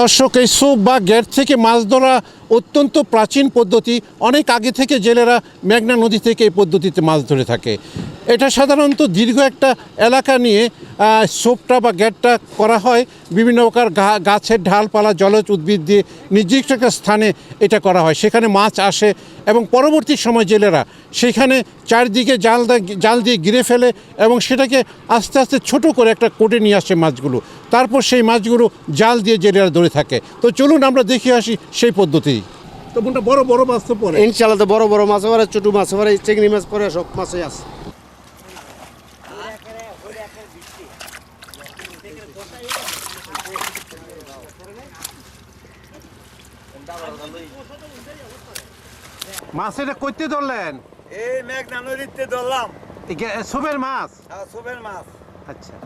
দর্শক, এই সোপ বা গেট থেকে মাছ ধরা অত্যন্ত প্রাচীন পদ্ধতি। অনেক আগে থেকে জেলেরা মেঘনা নদী থেকে এই পদ্ধতিতে মাছ ধরে থাকে। এটা সাধারণত দীর্ঘ একটা এলাকা নিয়ে সোপটা বা গ্যাটটা করা হয়। বিভিন্ন প্রকার গাছের ঢালপালা জলজ উদ্ভিদ দিয়ে নির্দিষ্ট একটা স্থানে এটা করা হয়। সেখানে মাছ আসে এবং পরবর্তী সময় জেলেরা সেখানে চারদিকে জাল দা- জাল দিয়ে গিরে ফেলে এবং সেটাকে আস্তে আস্তে ছোট করে একটা কোটে নিয়ে আসে মাছগুলো। তারপর সেই মাছগুলো জাল দিয়ে জেলেরা ধরে থাকে। তো চলুন আমরা দেখে আসি সেই পদ্ধতি। তো বোনটা বড় বড় মাছ তো পরে? ইনশাল্লাহ তো বড় বড় মাছ পরে ছোট মাছ পরে চিংড়ি মাছ পরে সব মাছই আছে। মাছ এটা করতে ধরলেন? এই মেঘনা নদীতে ধরলাম। সুবের মাছ? আর সোবের মাছ। আচ্ছা।